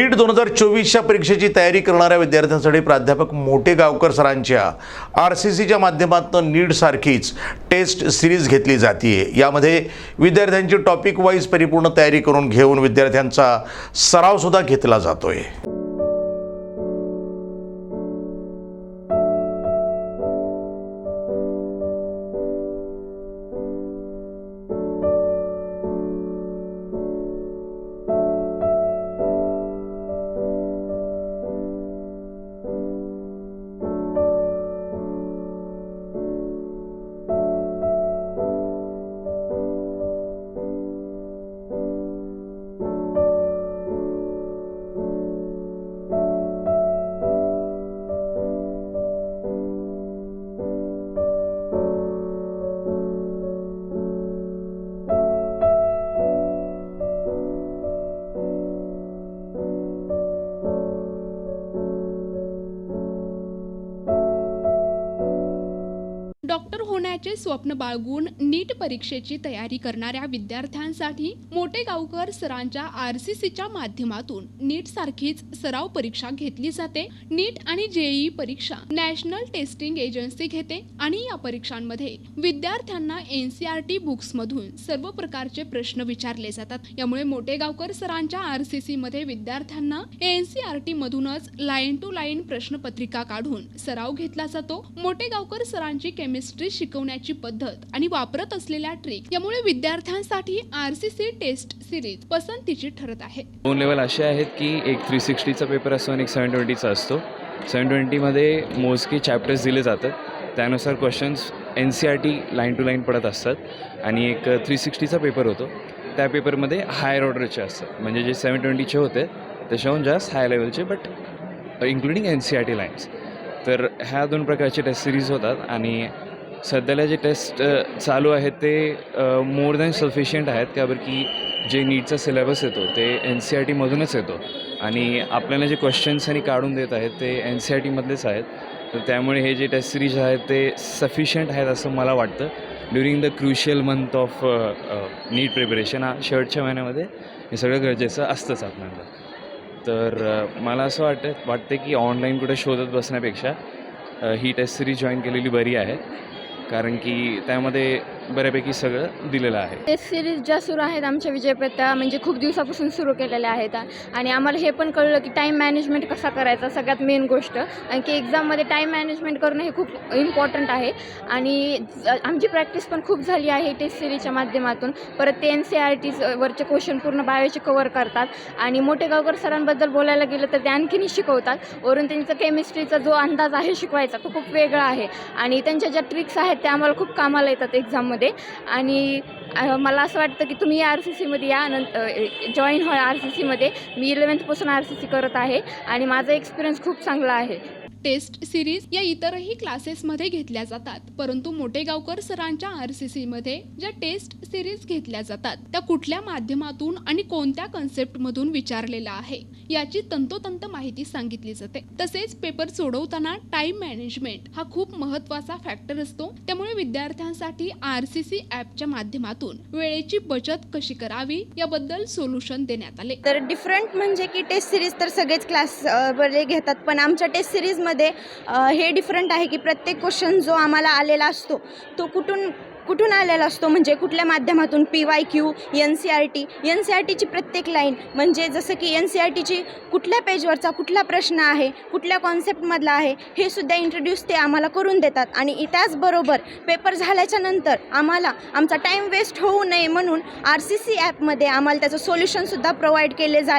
नीट दोन हजार चोवीसच्या परीक्षेची तयारी करणाऱ्या विद्यार्थ्यांसाठी प्राध्यापक मोठे गावकर सरांच्या आर सी सीच्या माध्यमातून नीट सारखीच टेस्ट सिरीज घेतली जाते यामध्ये विद्यार्थ्यांची टॉपिक वाईज परिपूर्ण तयारी करून घेऊन विद्यार्थ्यांचा सरावसुद्धा घेतला जातोय. डॉक्टर होण्याचे स्वप्न बाळगून नीट परीक्षेची तयारी करणाऱ्या विद्यार्थ्यांसाठी मोठे गावकर सरांच्या आर सी सीच्या माध्यमातून नीट सारखीच सराव परीक्षा घेतली जाते. नीट आणि जेई परीक्षा नॅशनल टेस्टिंग एजन्सी घेते आणि या परीक्षांमध्ये विद्यार्थ्यांना एन सी आर टी बुक्समधून सर्व प्रकारचे प्रश्न विचारले जातात. यामुळे मोठे गावकर सरांच्या आर सी सी मध्ये विद्यार्थ्यांना एन सी आर टी मधूनच लाईन टू लाईन प्रश्नपत्रिका काढून सराव घेतला जातो. मोठे गावकर सरांची केमिस्ट्री शिकवण्याची पद्धत आणि वापरत असलेल्या ट्रिक यामुळे विद्यार्थ्यांसाठी R C C test series पसंतीची ठरत आहे. दोन लेवल असे आहेत की एक थ्री सिक्स्टीचा पेपर असतो आणि एक सेवन ट्वेंटीचा असतो. सेवन ट्वेंटीमध्ये मोजके चॅप्टर्स दिले जातात. त्यानुसार questions NCERT line to line पडत असतात आणि एक थ्री सिक्स्टीचा पेपर होतो. त्या पेपरमध्ये हायर ऑर्डरचे असतात. म्हणजे जे सेवन ट्वेंटीचे होते त्याच्याहून जास्त हाय लेवलचे but including N C R T lines तर ह्या दोन प्रकारचे टेस्ट सिरीज होतात आणि सध्याला जे टेस्ट चालू आहेत ते मोर दॅन सफिशियंट आहेत का बरं की जे नीटचा सिलेबस येतो ते एन सी आर टीमधूनच येतो. आणि आपल्याला जे क्वेश्चन्स आणि काढून देत आहेत ते एन सी आर टीमधलेच आहेत. तर त्यामुळे हे जे टेस्ट सिरीज आहेत ते सफिशियंट आहेत असं मला वाटतं. During the crucial month of NEET preparation हा शेवटच्या महिन्यामध्ये हे सगळं गरजेचं असतंच आपल्याला. तर मला असं वाटतं वाटतं की ऑनलाईन कुठे शोधत बसण्यापेक्षा ही टेस्ट सिरीज जॉईन केलेली बरी आहे. कारण की त्यामध्ये बऱ्यापैकी सगळं दिलेलं आहे. टेस्ट सिरीज ज्या सुरू आहेत आमच्या विजयप्रता म्हणजे खूप दिवसापासून सुरू केलेल्या आहेत. आणि आम्हाला हे पण कळलं की टाईम मॅनेजमेंट कसा करायचा सगळ्यात मेन गोष्ट. आणि की एक्झाममध्ये टाईम मॅनेजमेंट करणं हे खूप इम्पॉर्टंट आहे. आणि आमची प्रॅक्टिस पण खूप झाली आहे टेस्ट सिरीजच्या माध्यमातून. परत ते एन सी आर टी वरचे क्वेश्चन पूर्ण बायोचे कवर करतात. आणि मोठे गावकर सरांबद्दल बोलायला गेलं तर ते आणखीनही शिकवतात. वरून त्यांचा केमिस्ट्रीचा जो अंदाज आहे शिकवायचा तो खूप वेगळा आहे. आणि त्यांच्या ज्या ट्रिक्स आहेत त्या आम्हाला खूप कामाला येतात एक्झाममध्ये आणि मला असं वाटतं की तुम्ही आर सी सीमध्ये या नंतर जॉईन व्हा आर सी सीमध्ये मी इलेवन्थपासून आर सी सी करत आहे. आणि माझा एक्सपिरियन्स खूप चांगला आहे. टेस्ट सिरीज या इतरही क्लासेसमध्ये घेतल्या जातात. परंतु मोठे गावकर सरांच्या आर सी सीमध्ये ज्या टेस्ट सिरीज घेतल्या जातात त्या कुठल्या माध्यमातून आणि कोणत्या कन्सेप्टमधून विचारलेला आहे याची तंतोतंत माहिती सांगितली जाते. तसेच पेपर सोडवताना टाइम मॅनेजमेंट हा खूप महत्त्वाचा फॅक्टर असतो. त्यामुळे विद्यार्थ्यांसाठी आर सी सी ऍपच्या माध्यमातून वेळेची बचत कशी करावी याबद्दल सोल्युशन देण्यात आले. तर डिफरंट म्हणजे की टेस्ट सिरीज तर सगळेच क्लास घेतात पण आमच्या टेस्ट सिरीजमध्ये अ, हे डिफरंट आहे की प्रत्येक क्वेश्चन जो आम्हाला आलेला असतो तो कुठून कुठून आलेला असतो? म्हणजे कुठल्या माध्यमातून? P Y Q NCERT N C R टीची प्रत्येक लाईन म्हणजे जसं की एन सी आर टीची कुठल्या पेजवरचा कुठला प्रश्न आहे कुठल्या कॉन्सेप्टमधला आहे हे सुद्धा इंट्रोड्यूस ते आम्हाला करून देतात. आणि त्याचबरोबर पेपर झाल्याच्यानंतर आम्हाला आमचा टाईम वेस्ट होऊ नये म्हणून आर सी सी ॲपमध्ये आम्हाला त्याचं सोल्युशनसुद्धा प्रोव्हाइड केले जा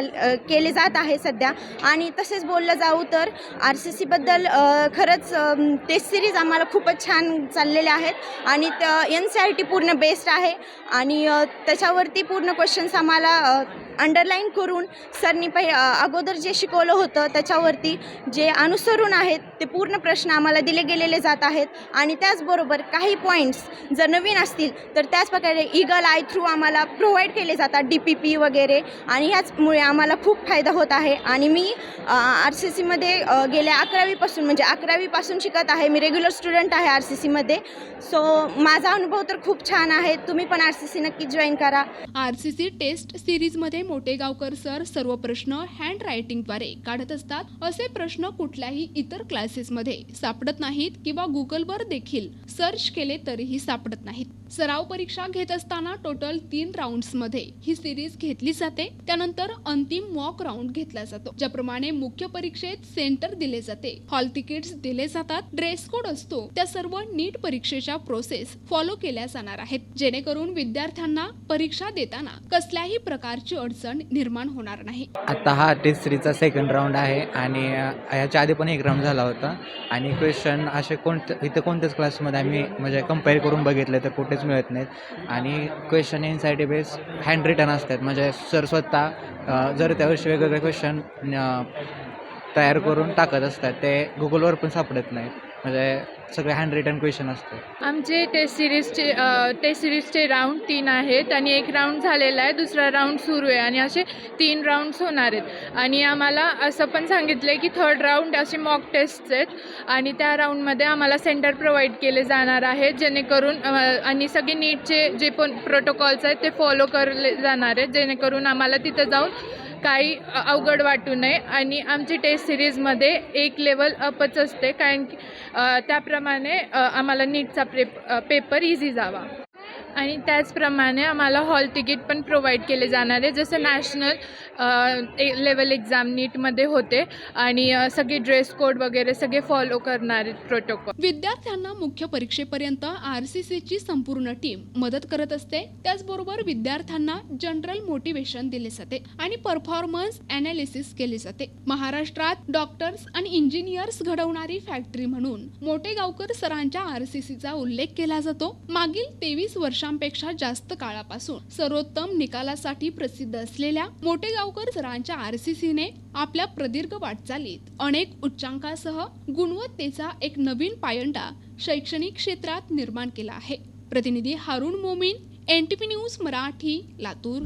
केले जात आहे सध्या. आणि तसेच बोललं जाऊ तर आर सी सीबद्दल खरंच टेस्ट सिरीज आम्हाला खूपच छान चाललेल्या आहेत. आणि एन सी आर टी पूर्ण बेस्ड आहे आणि त्याच्यावरती पूर्ण क्वेश्चन्स आम्हाला अंडरलाईन करून सरनी पहि अगोदर जे शिकवलं होतं त्याच्यावरती जे अनुसरून आहेत ते पूर्ण प्रश्न आम्हाला दिले गेलेले जात आहेत. आणि त्याचबरोबर काही पॉईंट्स जर नवीन असतील तर त्याच प्रकारे इगल आय थ्रू आम्हाला प्रोव्हाइड केले जातात डी पी पी वगैरे. आणि ह्याचमुळे आम्हाला खूप फायदा होत आहे. आणि मी आर सी सीमध्ये गेल्या अकरावीपासून म्हणजे अकरावीपासून शिकत आहे. मी रेग्युलर स्टुडंट आहे आर सी सीमध्ये सो माझा अनुभव तर खूप छान आहे. तुम्ही पण आर सी सी नक्की जॉईन करा. आर सी सी टेस्ट सिरीजमध्ये मोटेगावकर सर सर्व प्रश्न हँड रायटिंगद्वारे काढत असतात. असे प्रश्न कुठल्याही इतर क्लासेसमध्ये सापडत नाहीत किंवा गुगलवर देखील सर्च केले तरीही सापडत नाहीत. सराव परीक्षा घेत असताना टोटल तीन राऊंड्समध्ये ही सिरीज घेतली जाते. त्यानंतर अंतिम मॉक राऊंड घेतला जातो ज्याप्रमाणे मुख्य परीक्षेत सेंटर दिले जाते हॉल तिकीट्स दिले जातात ड्रेस कोड असतो. त्या सर्व नीट परीक्षेच्या प्रोसेस फॉलो केल्या जाणार आहेत जेणेकरून विद्यार्थ्यांना परीक्षा देताना कसल्याही प्रकारची अडचण निर्माण होणार नाही. आता हा टेस्ट सिरीजचा सेकंड राऊंड आहे आणि याच्या आधी पण एक राऊंड झाला होता. आणि क्वेश्चन असे कोणते इथं कोणत्याच क्लासमध्ये आम्ही म्हणजे कंपेअर करून बघितले तर कुठेच मिळत नाहीत. आणि question and base hand return असतात. म्हणजे सर स्वतः जर त्यावर्षी वेगवेगळे क्वेश्चन तयार करून टाकत असतात ते गुगलवर पण सापडत नाहीत. म्हणजे सगळे हँड रिटन क्वेश्चन असते आमचे टेस्ट सिरीजचे टेस्ट सिरीजचे राऊंड तीन आहेत आणि एक राऊंड झालेला आहे दुसरा राऊंड सुरू आहे आणि असे तीन राऊंड्स होणार आहेत. आणि आम्हाला असं पण सांगितलं आहे की थर्ड राऊंड असे मॉक टेस्ट आहेत आणि त्या राऊंडमध्ये आम्हाला सेंटर प्रोव्हाइड केले जाणार आहेत जेणेकरून आणि सगळे नीटचे जे पण प्रोटोकॉल्स आहेत ते फॉलो करले जाणार आहेत जेणेकरून आम्हाला तिथं जाऊन काही अवघड वाटू नये आणि आमची टेस्ट सिरीजमध्ये एक लेवल अपच असते कारण की त्याप्रमाणे आम्हाला नीटचा प्रेप पेपर इझी जावा. आणि त्याचप्रमाणे आम्हाला हॉल तिकीट पण प्रोव्हाइड केले जाणार आहे. जसं नॅशनल लेवल एक्झाम नीटमध्ये होते आणि सगळे ड्रेस कोड वगैरे सगळे फॉलो करणार प्रोटोकॉल विद्यार्थ्यांना मुख्य परीक्षेपर्यंत आर सी सीची संपूर्ण टीम मदत करत असते. त्याचबरोबर विद्यार्थ्यांना जनरल मोटिवेशन दिले जाते आणि परफॉर्मन्स अनालिसिस केले जाते. महाराष्ट्रात डॉक्टर्स आणि इंजिनियर्स घडवणारी फॅक्टरी म्हणून मोटेगावकर सरांच्या आर सी सीचा उल्लेख केला जातो. मागील तेवीस वर्ष वर्षांपेक्षा जास्त काळापासून सर्वोत्तम निकालासाठी प्रसिद्ध असलेल्या मोटेगावकर सरांच्या आर सी सीने आपल्या प्रदीर्घ वाटचालीत अनेक उच्चांकासह गुणवत्तेचा एक नवीन पायंडा शैक्षणिक क्षेत्रात निर्माण केला आहे. प्रतिनिधी Haroon Momin N T P news Marathi Latur.